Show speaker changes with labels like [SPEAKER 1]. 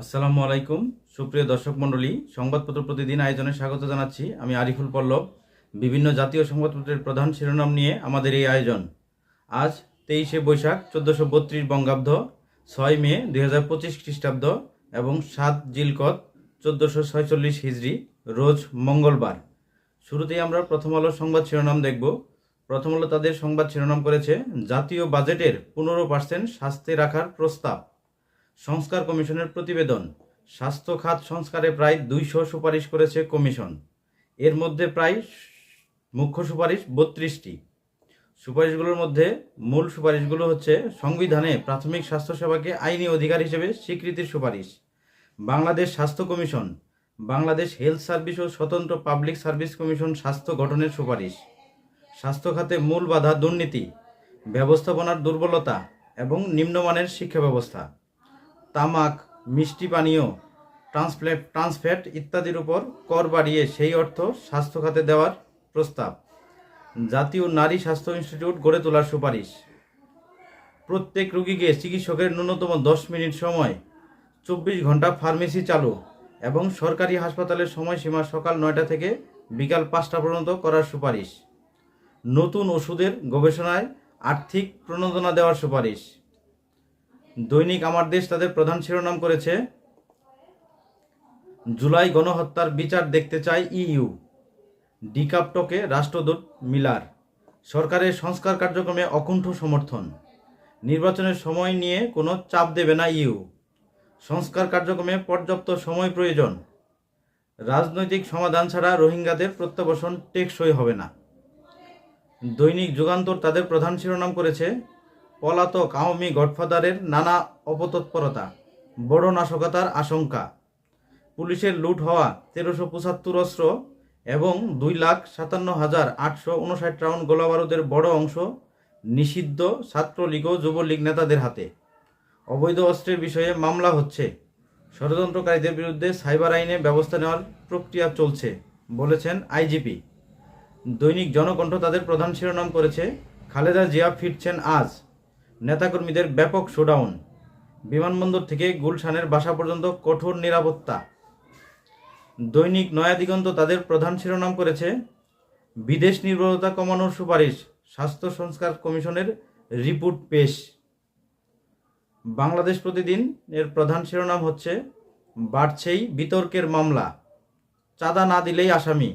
[SPEAKER 1] আসসালামু আলাইকুম। সুপ্রিয় দর্শক মণ্ডলী, সংবাদপত্র প্রতিদিন আয়োজনে স্বাগত জানাচ্ছি। আমি আরিফুল পল্লব। বিভিন্ন জাতীয় সংবাদপত্রের প্রধান শিরোনাম নিয়ে আমাদের এই আয়োজন। আজ তেইশে বৈশাখ, চোদ্দোশো বত্রিশ বঙ্গাব্দ, ছয় মে, দুই হাজার পঁচিশ খ্রিস্টাব্দ এবং সাত জিলকত, চোদ্দোশো ছয়চল্লিশ হিজড়ি, রোজ মঙ্গলবার। শুরুতেই আমরা প্রথম আলো সংবাদ শিরোনাম দেখব। প্রথম আলো তাদের সংবাদ শিরোনাম করেছে, জাতীয় বাজেটের পনেরো পার্সেন্ট স্বাস্থ্যে রাখার প্রস্তাব। সংস্কার কমিশনের প্রতিবেদন। স্বাস্থ্য খাত সংস্কারে প্রায় দুইশো সুপারিশ করেছে কমিশন। এর মধ্যে প্রায় মুখ্য সুপারিশ বত্রিশটি। সুপারিশগুলোর মধ্যে মূল সুপারিশগুলো হচ্ছে সংবিধানে প্রাথমিক স্বাস্থ্যসেবাকে আইনি অধিকার হিসেবে স্বীকৃতির সুপারিশ। বাংলাদেশ স্বাস্থ্য কমিশন, বাংলাদেশ হেলথ সার্ভিস ও স্বতন্ত্র পাবলিক সার্ভিস কমিশন স্বাস্থ্য গঠনের সুপারিশ। স্বাস্থ্য খাতে মূল বাধা দুর্নীতি, ব্যবস্থাপনার দুর্বলতা এবং নিম্নমানের শিক্ষা ব্যবস্থা। তামাক, মিষ্টি পানীয় ট্রান্সপ্লেট ট্রান্সফ্যাট ইত্যাদির উপর কর বাড়িয়ে সেই অর্থ স্বাস্থ্য খাতে দেওয়ার প্রস্তাব। জাতীয় নারী স্বাস্থ্য ইনস্টিটিউট গড়ে তোলার সুপারিশ। প্রত্যেক রোগীকে চিকিৎসকের ন্যূনতম দশ মিনিট সময়, চব্বিশ ঘণ্টা ফার্মেসি চালু এবং সরকারি হাসপাতালের সময়সীমা সকাল নয়টা থেকে বিকাল পাঁচটা পর্যন্ত করার সুপারিশ। নতুন ওষুধের গবেষণায় আর্থিক প্রণোদনা দেওয়ার সুপারিশ। দৈনিক আমার দেশ তাদের প্রধান শিরোনাম করেছে, জুলাই গণহত্যার বিচার দেখতে চায় ইইউ। ডিকাপটকে রাষ্ট্রদূত মিলার। সরকারের সংস্কার কার্যক্রমে অকুণ্ঠ সমর্থন। নির্বাচনের সময় নিয়ে কোনো চাপ দেবে না ইউ সংস্কার কার্যক্রমে পর্যাপ্ত সময় প্রয়োজন। রাজনৈতিক সমাধান ছাড়া রোহিঙ্গাদের প্রত্যাবাসন টেকসই হবে না। দৈনিক যুগান্তর তাদের প্রধান শিরোনাম করেছে পলাতক আওয়ামী গডফাদারের নানা অপতৎপরতা, বড় নাশকতার আশঙ্কা, পুলিশের লুট হওয়া তেরোশো পঁচাত্তর অস্ত্র এবং দুই লাখ সাতান্ন হাজার আটশো উনষাট রাউন্ড গোলাবারুদের বড় অংশ নিষিদ্ধ ছাত্রলীগ ও যুবলীগ নেতাদের হাতে। অবৈধ অস্ত্রের বিষয়ে মামলা হচ্ছে। ষড়যন্ত্রকারীদের বিরুদ্ধে সাইবার আইনে ব্যবস্থা নেওয়ার প্রক্রিয়া চলছে, বলেছেন আইজিপি। দৈনিক জনকণ্ঠ তাদের প্রধান শিরোনাম করেছে, খালেদা জিয়া ফিরছেন আজ। নেতাকর্মীদের ব্যাপক শোডাউন। বিমানবন্দর থেকে গুলশানের বাসা পর্যন্ত কঠোর নিরাপত্তা। দৈনিক নয়া দিগন্ত তাদের প্রধান শিরোনাম করেছে, বিদেশ নির্ভরতা কমানোর সুপারিশ, স্বাস্থ্য সংস্কার কমিশনের রিপোর্ট পেশ। বাংলাদেশ প্রতিদিন এর প্রধান শিরোনাম হচ্ছে, বাড়ছেই বিতর্কের মামলা, চাঁদা না দিলেই আসামি।